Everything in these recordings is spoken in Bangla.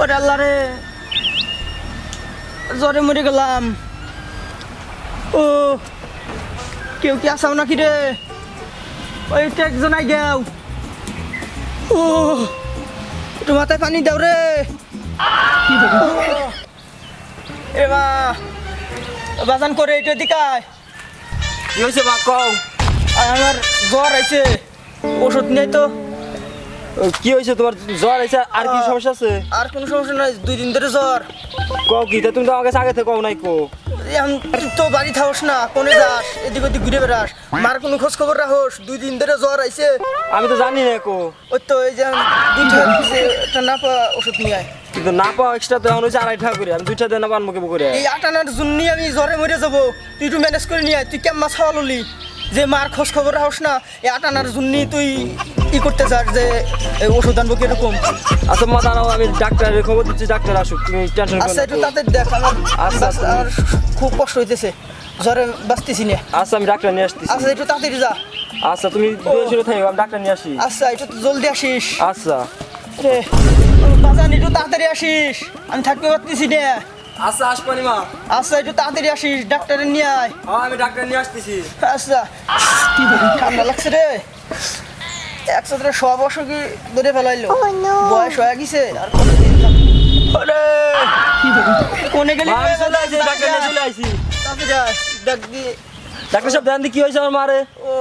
ওরে আল্লাহ রে। জ্বরে মরে গেলাম। ও কেউ কি আসাও নাকি রে? ওই একজন আই গেও। ও একটু মাথায় পানি দাও রে! এ মা বাজান করে এটা দিকায় কি হয়েছে বা কও? আর আমার জ্বর আইছে ওষুধ নেই তো। কি হয়েছে তোমার জ্বর আছে আর কি সমস্যা আছে? আর কোনো সমস্যা নাই দুই দিন ধরে জ্বর কও কি তা তুমি তো আমাকে আগে থেকে কও নাই কো তুই তো বাড়ি থাকস না কোনে যাস? এদিক ওদিক ঘুরে বেড়াস। মার কোনো খোঁজ খবর রাখোস দুই দিন ধরে জ্বর আইছে আমি তো জানি না কো ওই তো এই যে দুইটা দিছে, না পাওয়া ওষুধ নিয়ে আয়। কিন্তু না পাওয়া এক্সট্রা তো এখন হচ্ছে আড়াই টাকা করে আমি দুইটা দেন আবার মুখে করে। এই আটানার জন্য আমি জ্বরে মরে যাব। তুই একটু ম্যানেজ করে নিয়ে আয় তুই কেমন মাছ খাওয়ালি যে মার খোঁজ খবর রাখোস না এই আটানার জন্য তুই ই করতে চাস যে এই ওষুধ আনব কীরকম? আচ্ছা মা দাঁড়াও আমি ডাক্তারের খবর দিচ্ছি ডাক্তার আসুক তুমি টেনশন আচ্ছা একটু করো না। তাতে দেখ আমার আচ্ছা, আমার খুব কষ্ট হইতেছে জ্বরে বাঁচতেছি না। আচ্ছা আমি ডাক্তার নিয়ে আসতেছি। আচ্ছা একটু তাড়াতাড়ি যা। আচ্ছা তুমি দূরে সরে থাকো আমি ডাক্তার নিয়ে আসি। আচ্ছা একটু জলদি আসিস। আচ্ছা। রে বাজান একটু তাড়াতাড়ি আসিস। আমি থাকতে পারতেছি না। আচ্ছা মা। আচ্ছা একটু তাড়াতাড়ি আসিস ডাক্তারে নিয়ে আয়। হ্যাঁ আমি ডাক্তার নিয়ে আসতেছি। আচ্ছা ঠান্ডা লাগছে রে। একসাথে সব অসুখই ধরে ফেলাইলো। বয়স হয়ে গেছে আর কোনে গেলি ডাক্তার নিয়ে চলে আসি। ডাক দিয়ে ডাক্তার সাহেব দেন কি হয়েছে আমার মারে? ও।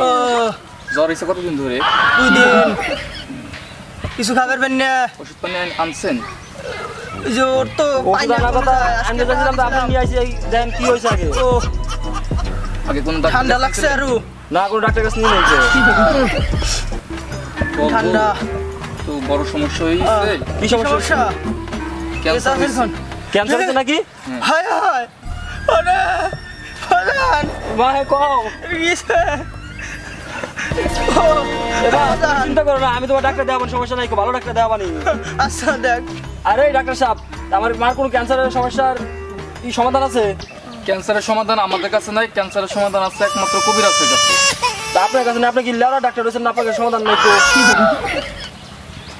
ও জ্বর এসে কতদিন ধরে? দুই দিন। কিছু খাবার পেন না। ওষুধ পানি আন- আনছেন? ওর তো ওষুধ পাইনা আনার কোনো কথা যায়, আজকে আমি তো চাইছিলাম তো আপনি নিয়ে আসি এই দেন কি হয়েছে আগে। ও আগে কোন ডাক্তার ঠান্ডা লাগছে আরও না কোনো ডাক্তার কাছে নিয়ে নিয়েছে। ঠান্ডা। তো বড় সমস্যা হয়ে কি সমস্যা? সমস্যা? ক্যান্সার ক্যান্সার নাকি? হায় হায় আরে! আরে মা কও। বাজান। চিন্তা করো না আমি তোমার ডাক্তার দেওয়া সমস্যা নাই ভালো ডাক্তার দেওয়া বানি আচ্ছা দেখ। আরে ডাক্তার সাহেব আমার মার কোনো ক্যান্সারের সমস্যার কি সমাধান আছে? ক্যান্সারের সমাধান আমাদের কাছে নাই ক্যান্সারের সমাধান আছে একমাত্র কবিরাজের কাছে। আপনার কাছে না আপনি কি লেলা ডাক্তার রয়েছেন না আপনার কাছে সমাধান নাই তো?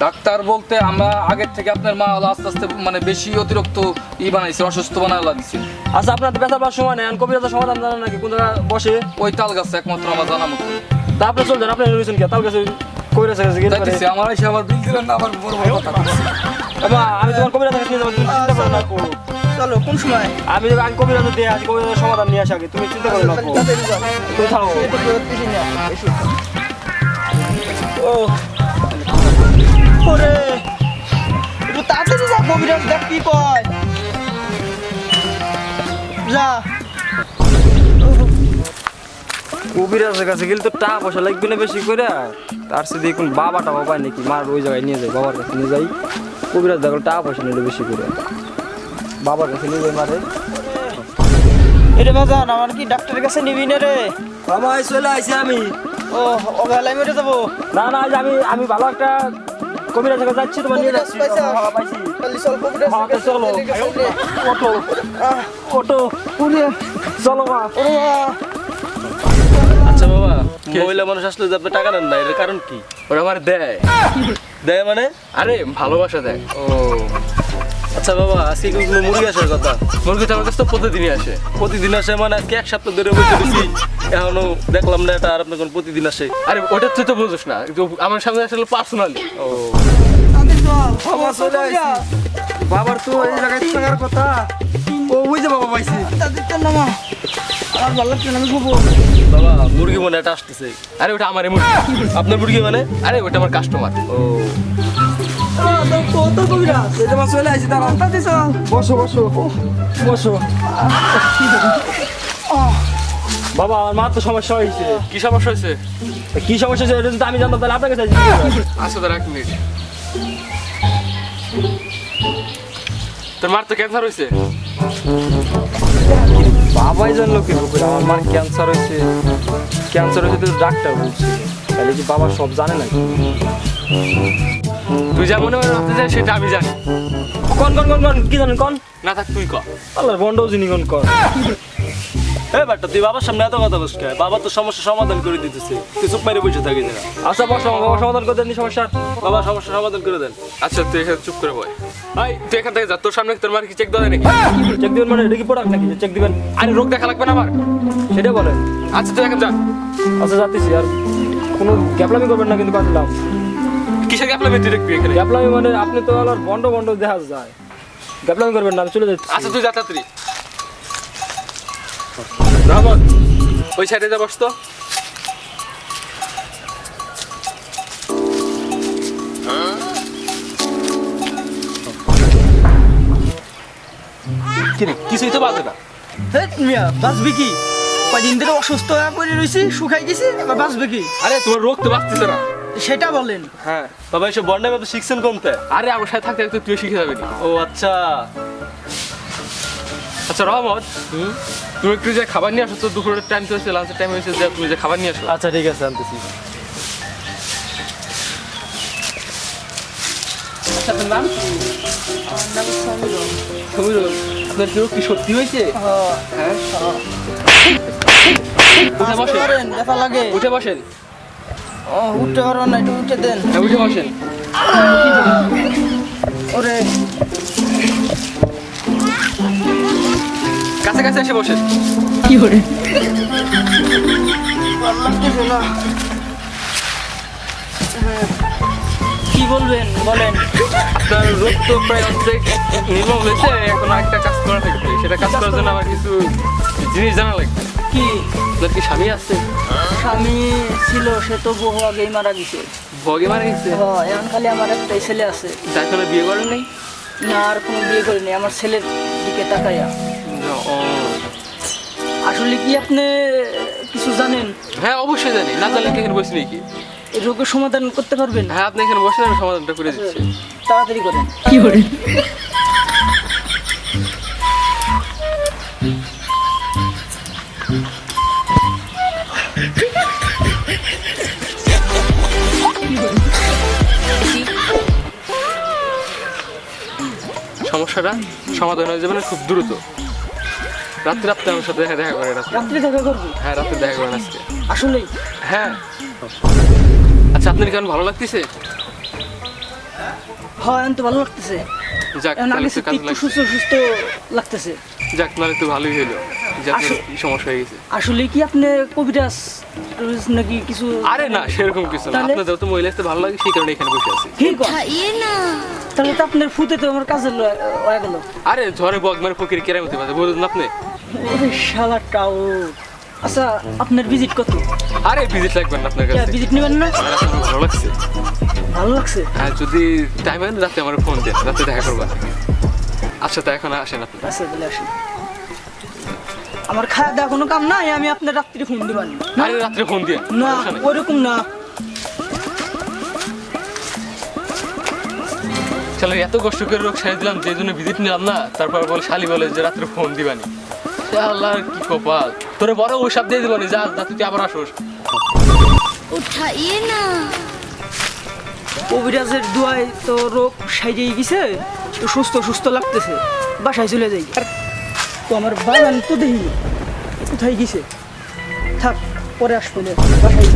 ডাক্তার বলতে আমরা আগের থেকে আপনার মা হলো আস্তে আস্তে মানে বেশি অতিরিক্ত ই বানাইছে অসুস্থ বানাইলা দিচ্ছে আচ্ছা আপনার ব্যথা পাওয়ার সময় নেই। আমি কবিরাজের সমাধান জানেন নাকি? কোন জায়গায় বসে? ওই তাল গাছে একমাত্র আমার জানা মতো। তা আপনি চলছেন আপনি রয়েছেন কে? কবিরাজের কাছে গেলে আমার এসে আবার বিল দিলেন না আবার বড় বড় কথা আমি তোমার কবিরাজের কাছে নিয়ে যাব করো না। চলো কোন সময়? আমি যদি আমি কবিরাজ দিয়ে আসি কবিরাজের সমাধান নিয়ে আসি আগে তুমি চিন্তা করো না। তুমি থাকো এসো। ও ওরে একটু তাড়াতাড়ি যা কবিরাজ দেখ কি কয়। যা। কবিরাজের কাছে গেলে তো টাকা পয়সা লাগবে না বেশি করে। তার সাথে কোন বাবাটা বাবা নাকি মার ওই জায়গায় নিয়ে যাই বাবার কাছে নিয়ে যাই কবিরাজ দেখো টাকা পয়সা নিলে বেশি করে। বাবার কাছে নিয়ে যাই মারে। এটা বাজান আমার কি ডাক্তারের কাছে নিবি না রে? বাবা চলে আইছি আমি। ও অবহেলায় মেরে যাব। না না আজ আমি আমি ভালো একটা কাছে যাচ্ছি তোমার নিয়ে যাচ্ছি। হ্যাঁ, চল। কবিরাজ তো চলো। অটো অটো পুরে চলো মা। মা আচ্ছা বাবা মহিলা মানুষ আসলে যে আপনি টাকা নেন না এর কারণ কি? ওরা আমার দেয়। দেয় মানে? আরে ভালোবাসা দেয়। ও। আচ্ছা বাবা আজকে কি কোনো মুরগি আসার কথা। মুরগি তো আমার কাছে তো প্রতিদিনই আসে। প্রতিদিন আসে মানে আজকে এক সপ্তাহ ধরে বসে দিছি এখনও দেখলাম না এটা আর কোন প্রতিদিন আসে। আরে ওটা তুই তো বুঝিস না। আমার সামনে আসলে পার্সোনালি ও। তাদের বাবা চলে আইছি। বাবার তো এই জায়গায় থাকার কথা। ও ওই যে বাবা পাইছি। তাদের চল নামা ভালো লাগছে না আমি বাবা মুরগি মনে একটা আসতেছে। আরে ওটা আমার মুরগি। আপনার মুরগি মানে? আরে ওটা আমার কাস্টমার ও। চলে চল বসো বসো বসো বাবা আমার মা তো সমস্যা হয়েছে। কি সমস্যা হয়েছে? কি সমস্যা হয়েছে? এটা আমি জানতাম তাহলে আপনার কাছে আসি। আসো দাঁড়া এক মিনিট। তোর মার তো ক্যান্সার হয়েছে? বাবাই জানলো কি আমার মার ক্যান্সার হয়েছে। ক্যান্সার হয়েছে তো ডাক্তার বলছে। তাহলে কি বাবা সব জানে নাকি? তুই যা মনে ভাবতে চাস সেটা আমি জানি। কন কন কন কন কি জানেন কন? না থাক তুই ক। আল্লাহর বন্ডও যিনি কন কর এ বাট্টা তুই বাবার সামনে এত কথা বলছিস কেন? বাবা তো সমস্যা সমাধান করে দিতেছে। তুই চুপ মেরে বসে থাকি না। আচ্ছা বস বাবা সমাধান করে দেননি সমস্যা। বাবা সমস্যা সমাধান করে দেন। আচ্ছা তুই এখানে চুপ করে বয়। ভাই তুই এখান থেকে যা তোর সামনে তোর মার কি চেক দেওয়া নাকি? চেক দিবেন মানে এটা কি প্রোডাক্ট নাকি? চেক দিবেন। আরে রোগ দেখা লাগবে না আমার। সেটা বলেন। আচ্ছা তুই এখানে যা। আচ্ছা যাচ্ছি আর কোনো গ্যাপলামি করবেন না কিন্তু কাটলাম কিসের গ্যাপলা তুই দেখবি এখানে। গ্যাপলামি মানে আপনি তো বন্ড বন্ড দেখা যায়। গ্যাপলামি করবেন না আমি চলে যাচ্ছি। আচ্ছা তুই যা তাড়াতাড়ি। রহমত ওই সাইডে যা বস তো। কিরে কিছুই তো বাজে না। মিয়া বাঁচবে কি? কয়দিন ধরে অসুস্থ হয়ে পড়ে রয়েছি শুকাই গেছি বাঁচবে কি? আরে তোমার রোগ তো বাঁচতেছে না। সেটা বলেন। হ্যাঁ। বাবা এসব বন্ডার ব্যাপারে শিখছেন কোনতে? আরে আমার সাথে থাকতে থাকতে তুই শিখে যাবি ও আচ্ছা। আচ্ছা রহমত। তুমি একটু যে খাবার নিয়ে আসো তো দুপুরের টাইম তো হয়েছে লাঞ্চের টাইম হয়েছে যে তুমি যে খাবার নিয়ে আসো। আচ্ছা ঠিক আছে আনতেছি। আপনার নাম? সমীরন আপনার কি সত্যি হয়েছে? হ্যাঁ? উঠে বসেন। লাগে। উঠে বসেন। ও, উঠতে পারো না একটু উঠে দেন। হ্যাঁ উঠে বসেন। ওরে। কাছে কাছে এসে বসেন। লাগতেছে হ্যাঁ। কি বলবেন বলেন। আপনার রোগ তো প্রায় অর্ধেক নির্মম হয়েছে এখন একটা কাজ করা থাকবে সেটা কাজ করার জন্য আমার কিছু জিনিস জানা লাগবে। কি? আপনার কি স্বামী আছে? স্বামী ছিল সে তো বহু আগেই মারা গেছে। ভগে মারা গেছে? হ্যাঁ, এখন খালি আমার একটাই ছেলে আছে। তাই কোনো বিয়ে করেন নাই? না আর কোনো বিয়ে করিনি আমার ছেলের দিকে তাকাইয়া ও। আসলে কি আপনি কিছু জানেন? হ্যাঁ অবশ্যই জানি। না জানলে কি এখানে বসে নাকি এই রোগের সমাধান করতে পারবেন? হ্যাঁ আপনি এখানে বসে আমি সমাধানটা করে দিচ্ছি। তাড়াতাড়ি করেন। কি করেন সমস্যাটা সমাধান হয়ে যাবে না খুব দ্রুত। রাত্রে রাত্রে আমার সাথে দেখা দেখা করে রাত্রে। রাত্রে দেখা করব? হ্যাঁ রাত্রে দেখা করেন আজকে। আসলেই? হ্যাঁ। আচ্ছা আপনার কেমন ভালো লাগতেছে? হয় এখন তো ভালো লাগতেছে। যাক তাহলে তো কাজ লাগছে। সুস্থ সুস্থ লাগতেছে। যাক নাহলে তো ভালোই হলো সমস্যা হয়ে গেছে। আসলে কি আপনি কবিরাজ নাকি কিছু আরে না সেরকম কিছু না। তাহলে? আপনার যত মহিলা আসতে ভালো লাগে সেই কারণে এখানে বসে আছি। ঠিক তাহলে তো আপনার ফুতে তো আমার কাজে হয়ে গেল। আরে ঝড়ে বগমার ফকির কেরাম হতে পারে বলুন আপনি? ওরে শালা টাও। আচ্ছা আপনার ভিজিট কত? আরে ভিজিট লাগবে না আপনার কাছে। ভিজিট নেবেন না? ভালো লাগছে। ভালো লাগছে? আর যদি টাইম হয় রাতে আমার ফোন দেন রাতে দেখা করবা। আচ্ছা তা এখন আসেন আপনি। আচ্ছা তাহলে আসি আমার খাওয়া দাওয়া কোনো কাম নাই আমি আপনার রাত্রি ফোন দিবান আরে রাত্রে ফোন দিয়ে। না ওরকম না। শালার এত কষ্ট করে রোগ সারি দিলাম যে জন্য ভিজিট নিলাম না। তারপর বলে শালি বলে যে রাত্রে ফোন দিবানি। আল্লাহ কি কপাল। তোরে বড় ওই সাপ দিয়ে দিবানি যা যা তুই আবার আসোস। উঠাইয়ে না। দুয়ায় তো রোগ সাইজেই গেছে তো সুস্থ সুস্থ লাগতেছে। বাসায় চলে যাই। আর তো আমার বাগান তো দেখি কোথায় গেছে? থাক পরে আসব বাসায়।